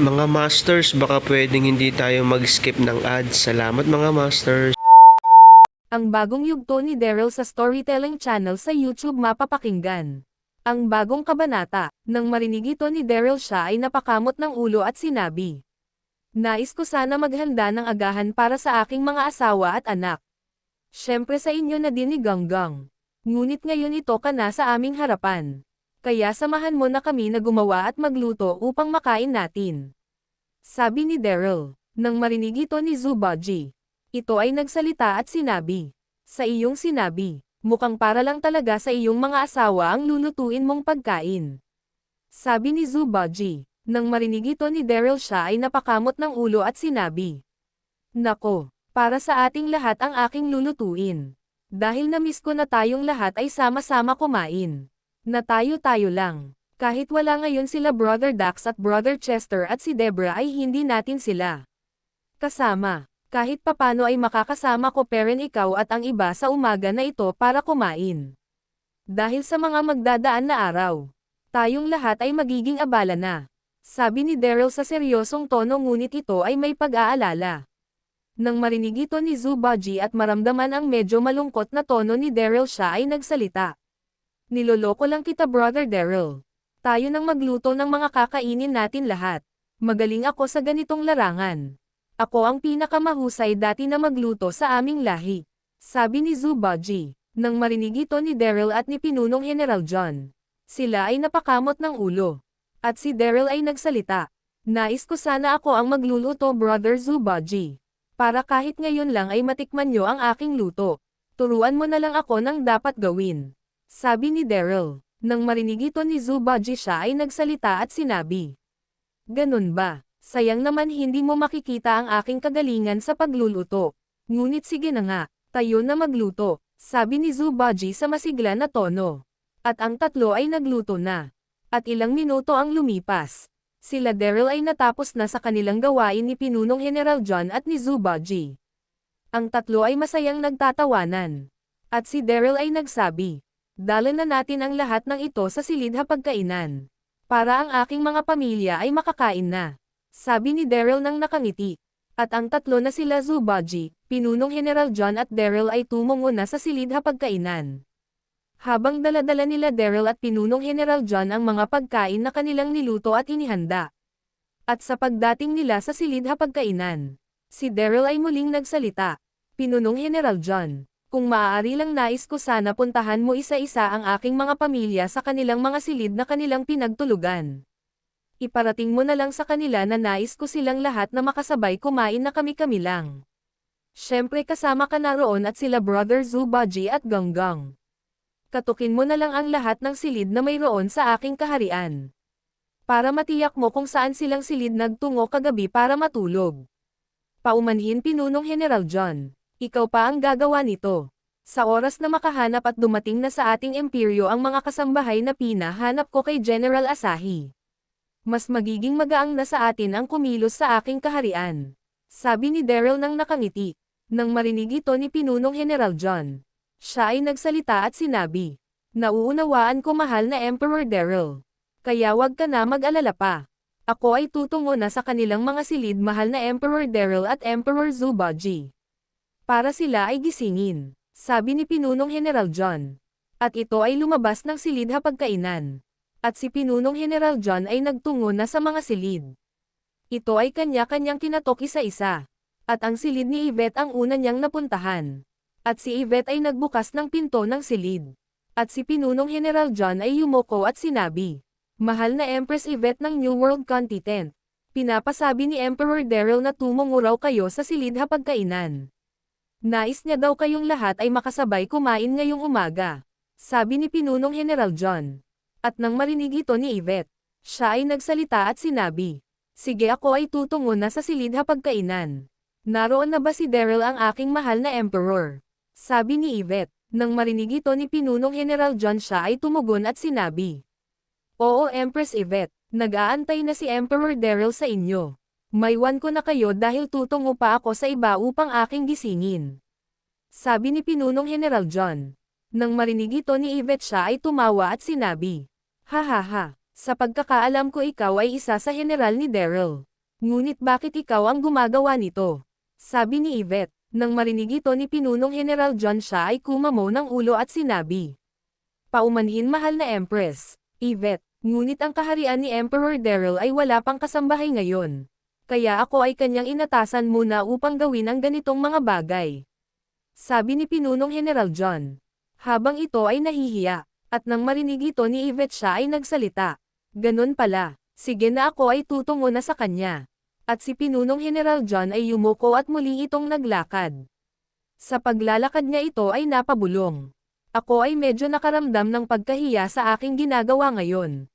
Mga Masters, baka pwedeng hindi tayo mag-skip ng ads. Salamat mga Masters. Ang bagong yugto ni Daryl sa Storytelling Channel sa YouTube mapapakinggan. Ang bagong kabanata, nang marinig ito ni Daryl siya ay napakamot ng ulo at sinabi. Nais ko sana maghanda ng agahan para sa aking mga asawa at anak. Siyempre sa inyo na din ni Ganggang. Ngunit ngayon ito ka na sa aming harapan. Kaya samahan mo na kami na gumawa at magluto upang makain natin. Sabi ni Daryl, nang marinig ito ni Zubaji. Ito ay nagsalita at sinabi, Sa iyong sinabi, mukhang para lang talaga sa iyong mga asawa ang lulutuin mong pagkain. Sabi ni Zubaji, nang marinig ito ni Daryl siya ay napakamot ng ulo at sinabi, Nako, para sa ating lahat ang aking lulutuin. Dahil namiss ko na tayong lahat ay sama-sama kumain. Na tayo-tayo lang. Kahit wala ngayon sila Brother Dax at Brother Chester at si Debra ay hindi natin sila. Kasama. Kahit papano ay makakasama ko peren ikaw at ang iba sa umaga na ito para kumain. Dahil sa mga magdadaan na araw, tayong lahat ay magiging abala na. Sabi ni Daryl sa seryosong tono ngunit ito ay may pag-aalala. Nang marinig ito ni Zubaji at maramdaman ang medyo malungkot na tono ni Daryl siya ay nagsalita. Niloloko lang kita brother Daryl. Tayo nang magluto ng mga kakainin natin lahat. Magaling ako sa ganitong larangan. Ako ang pinakamahusay dati na magluto sa aming lahi. Sabi ni Zubaji, nang marinig ito ni Daryl at ni Pinunong General John. Sila ay napakamot ng ulo. At si Daryl ay nagsalita. Nais ko sana ako ang magluluto brother Zubaji. Para kahit ngayon lang ay matikman nyo ang aking luto. Turuan mo na lang ako ng dapat gawin. Sabi ni Daryl. Nang marinig ito ni Zubaji siya ay nagsalita at sinabi. Ganun ba? Sayang naman hindi mo makikita ang aking kagalingan sa pagluluto. Ngunit sige na nga, tayo na magluto, sabi ni Zubaji sa masigla na tono. At ang tatlo ay nagluto na. At ilang minuto ang lumipas. Sila Daryl ay natapos na sa kanilang gawain ni Pinunong General John at ni Zubaji. Ang tatlo ay masayang nagtatawanan. At si Daryl ay nagsabi, Dala na natin ang lahat ng ito sa silid hapagkainan. Para ang aking mga pamilya ay makakain na. Sabi ni Daryl nang nakangiti. At ang tatlo na sila Zubaji, Pinunong General John at Daryl ay tumungo na sa silid hapagkainan. Habang daladala nila Daryl at Pinunong General John ang mga pagkain na kanilang niluto at inihanda. At sa pagdating nila sa silid hapagkainan, si Daryl ay muling nagsalita. Pinunong General John, kung maaari lang nais ko sana puntahan mo isa-isa ang aking mga pamilya sa kanilang mga silid na kanilang pinagtulugan. Iparating mo na lang sa kanila na nais ko silang lahat na makasabay kumain na kami-kami lang. Siyempre kasama ka na roon at sila Brother Zubaji at Ganggang. Katukin mo na lang ang lahat ng silid na mayroon sa aking kaharian. Para matiyak mo kung saan silang silid nagtungo kagabi para matulog. Paumanhin Pinunong General John, ikaw pa ang gagawa nito. Sa oras na makahanap at dumating na sa ating imperyo ang mga kasambahay na pinahanap ko kay General Asahi. Mas magiging magaang na sa atin ang kumilos sa aking kaharian. Sabi ni Daryl nang nakangiti. Nang marinig ito ni Pinunong General John. Siya ay nagsalita at sinabi, Nauunawaan ko mahal na Emperor Daryl. Kaya wag ka na mag-alala pa. Ako ay tutungo na sa kanilang mga silid mahal na Emperor Daryl at Emperor Zubaji. Para sila ay gisingin, sabi ni Pinunong General John. At ito ay lumabas ng silid hapagkainan. At si Pinunong General John ay nagtungo na sa mga silid. Ito ay kanya-kanyang kinatok isa-isa. At ang silid ni Yvette ang una niyang napuntahan. At si Yvette ay nagbukas ng pinto ng silid. At si Pinunong General John ay yumoko at sinabi, Mahal na Empress Yvette ng New World Content. Pinapasabi ni Emperor Daryl na tumungo raw kayo sa silid hapagkainan. Nais niya daw kayong lahat ay makasabay kumain ngayong umaga. Sabi ni Pinunong General John. At nang marinig ito ni Yvette, siya ay nagsalita at sinabi, Sige ako ay tutungo na sa silid hapagkainan. Naroon na ba si Daryl ang aking mahal na Emperor? Sabi ni Yvette. Nang marinig ito ni Pinunong General John siya ay tumugon at sinabi, Oo Empress Yvette, nag-aantay na si Emperor Daryl sa inyo. Maywan ko na kayo dahil tutungo pa ako sa iba upang aking gisingin. Sabi ni Pinunong General John. Nang marinig ito ni Yvette siya ay tumawa at sinabi, Ha ha ha, sa pagkakaalam ko ikaw ay isa sa general ni Daryl. Ngunit bakit ikaw ang gumagawa nito? Sabi ni Yvette. Nang marinig ito ni Pinunong General John siya ay kumamo ng ulo at sinabi, Paumanhin mahal na Empress, Yvette, ngunit ang kaharian ni Emperor Daryl ay wala pang kasambahay ngayon. Kaya ako ay kanyang inatasan muna upang gawin ang ganitong mga bagay. Sabi ni Pinunong General John. Habang ito ay nahihiya, at nang marinig ito ni Yvette siya ay nagsalita. Ganun pala, sige na ako ay tutungo na sa kanya. At si Pinunong General John ay yumuko at muli itong naglakad. Sa paglalakad niya ito ay napabulong. Ako ay medyo nakaramdam ng pagkahiya sa aking ginagawa ngayon.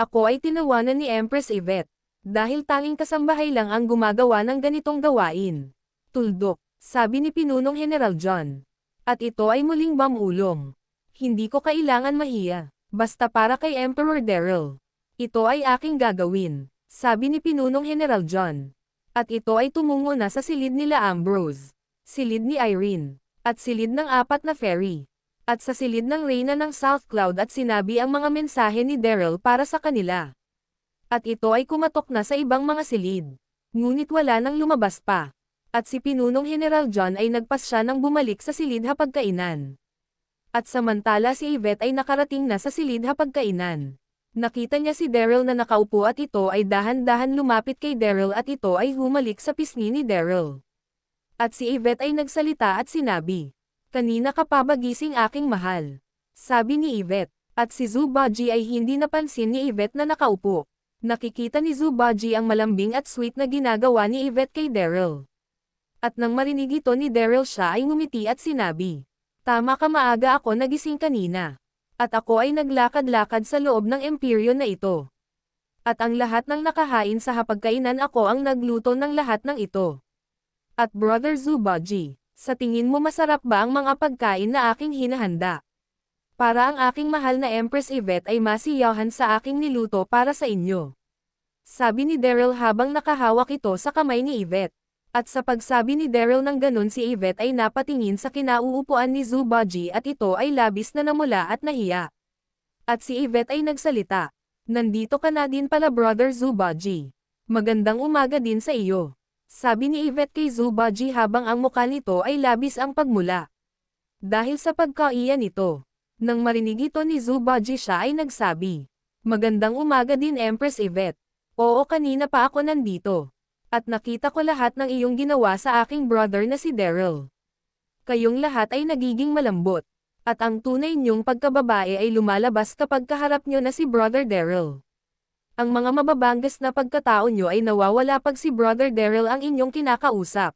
Ako ay tinawanan ni Empress Yvette, dahil tanging kasambahay lang ang gumagawa ng ganitong gawain. Tuldok, sabi ni Pinunong General John. At ito ay muling mamulong. Hindi ko kailangan mahiya, basta para kay Emperor Daryl. Ito ay aking gagawin, sabi ni Pinunong General John. At ito ay tumungo na sa silid nila Ambrose, silid ni Irene, at silid ng apat na ferry. At sa silid ng Reyna ng South Cloud at sinabi ang mga mensahe ni Daryl para sa kanila. At ito ay kumatok na sa ibang mga silid. Ngunit wala nang lumabas pa. At si Pinunong General John ay nagpas siya ng bumalik sa silid hapagkainan. At samantala si Yvette ay nakarating na sa silid hapagkainan. Nakita niya si Daryl na nakaupo at ito ay dahan-dahan lumapit kay Daryl at ito ay humalik sa pisngi ni Daryl. At si Yvette ay nagsalita at sinabi, Kanina ka pa ba gising aking mahal? Sabi ni Yvette, at si Zubaji ay hindi napansin ni Yvette na nakaupo. Nakikita ni Zubaji ang malambing at sweet na ginagawa ni Yvette kay Daryl. At nang marinig ito ni Daryl siya ay ngumiti at sinabi, Tama ka maaga ako nagising kanina. At ako ay naglakad-lakad sa loob ng imperyo na ito. At ang lahat ng nakahain sa hapagkainan ako ang nagluto ng lahat ng ito. At Brother Zubaji, sa tingin mo masarap ba ang mga pagkain na aking hinahanda? Para ang aking mahal na Empress Yvette ay masiyahan sa aking niluto para sa inyo. Sabi ni Daryl habang nakahawak ito sa kamay ni Yvette. At sa pagsabi ni Daryl ng ganun si Yvette ay napatingin sa kinauupuan ni Zubaji at ito ay labis na namula at nahiya. At si Yvette ay nagsalita. Nandito ka na din pala brother Zubaji. Magandang umaga din sa iyo. Sabi ni Yvette kay Zubaji habang ang mukha nito ay labis ang pagmula. Dahil sa pagkaiyan nito. Nang marinig ito ni Zubaji siya ay nagsabi. Magandang umaga din Empress Yvette. Oo kanina pa ako nandito at nakita ko lahat ng iyong ginawa sa aking brother na si Daryl. Kayong lahat ay nagiging malambot, at ang tunay niyong pagkababae ay lumalabas kapag kaharap niyo na si brother Daryl. Ang mga mababangas na pagkatao niyo ay nawawala pag si brother Daryl ang inyong kinakausap.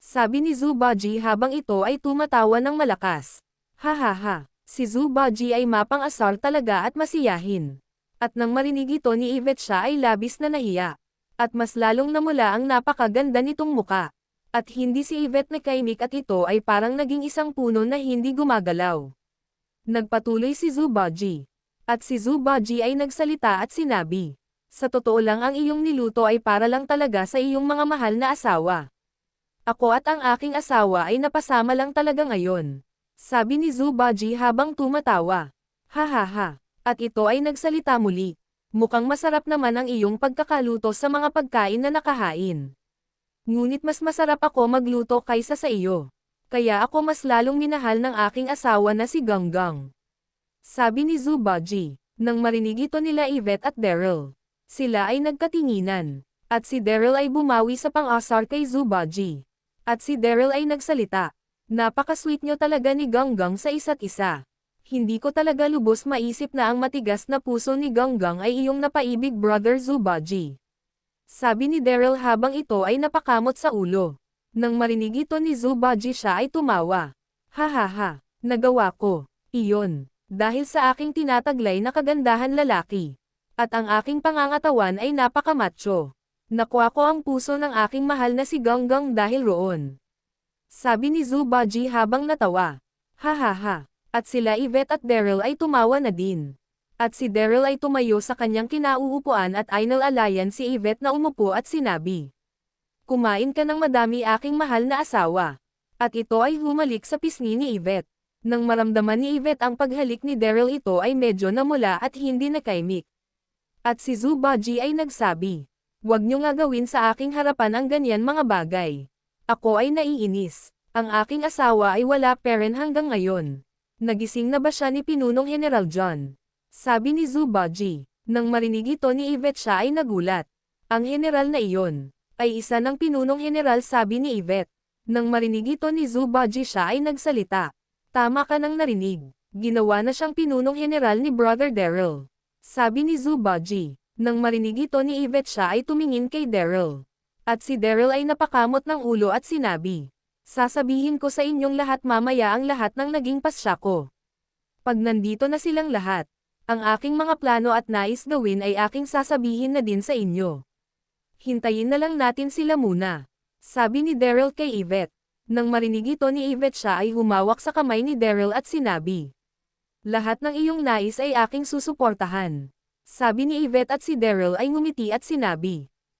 Sabi ni Zubaji habang ito ay tumatawa ng malakas. Ha ha ha, si Zubaji ay mapang-asar talaga at masiyahin. At nang marinig ito ni Yvette siya ay labis na nahiya at mas lalong namula ang napakaganda nitong muka. At hindi si Yvette na kaimik at ito ay parang naging isang puno na hindi gumagalaw. Nagpatuloy si Zubaji. At si Zubaji ay nagsalita at sinabi, Sa totoo lang ang iyong niluto ay para lang talaga sa iyong mga mahal na asawa. Ako at ang aking asawa ay napasama lang talaga ngayon. Sabi ni Zubaji habang tumatawa. Ha ha ha. At ito ay nagsalita muli. Mukhang masarap naman ang iyong pagkakaluto sa mga pagkain na nakahain. Ngunit mas masarap ako magluto kaysa sa iyo. Kaya ako mas lalong minahal ng aking asawa na si Ganggang. Sabi ni Zubaji. Nang marinig ito nila Yvette at Daryl, sila ay nagkatinginan. At si Daryl ay bumawi sa pang-asar kay Zubaji. At si Daryl ay nagsalita. Napaka-sweet nyo talaga ni Ganggang sa isa't isa. Hindi ko talaga lubos maisip na ang matigas na puso ni Ganggang ay iyong napaibig brother Zubaji. Sabi ni Daryl habang ito ay napakamot sa ulo. Nang marinig ito ni Zubaji siya ay tumawa. Ha ha ha, nagawa ko. Iyon. Dahil sa aking tinataglay na kagandahan lalaki. At ang aking pangangatawan ay napakamacho. Nakuha ko ang puso ng aking mahal na si Ganggang dahil roon. Sabi ni Zubaji habang natawa. Ha ha ha. At sila Yvette at Daryl ay tumawa na din. At si Daryl ay tumayo sa kanyang kinauupuan at ay nalalayan si Yvette na umupo at sinabi. Kumain ka ng madami aking mahal na asawa. At ito ay humalik sa pisngi ni Yvette. Nang maramdaman ni Yvette ang paghalik ni Daryl ito ay medyo namula at hindi nakaimik. At si Zubaji ay nagsabi, Huwag niyo nga gawin sa aking harapan ang ganyan mga bagay. Ako ay naiinis. Ang aking asawa ay wala peren hanggang ngayon. Nagising na ba siya ni Pinunong General John? Sabi ni Zubaji. Nang marinig ito ni Yvette siya ay nagulat. Ang general na iyon, ay isa ng Pinunong General sabi ni Yvette. Nang marinig ito ni Zubaji siya ay nagsalita. Tama ka nang narinig. Ginawa na siyang Pinunong General ni Brother Daryl. Sabi ni Zubaji. Nang marinig ito ni Yvette siya ay tumingin kay Daryl. At si Daryl ay napakamot ng ulo at sinabi. Sasabihin ko sa inyong lahat mamaya ang lahat ng naging pasya ko. Pag nandito na silang lahat, ang aking mga plano at nais gawin ay aking sasabihin na din sa inyo. Hintayin na lang natin sila muna. Sabi ni Daryl kay Yvette. Nang marinig ito ni Yvette siya ay humawak sa kamay ni Daryl at sinabi. Lahat ng iyong nais ay aking susuportahan. Sabi ni Yvette at si Daryl ay ngumiti at sinabi.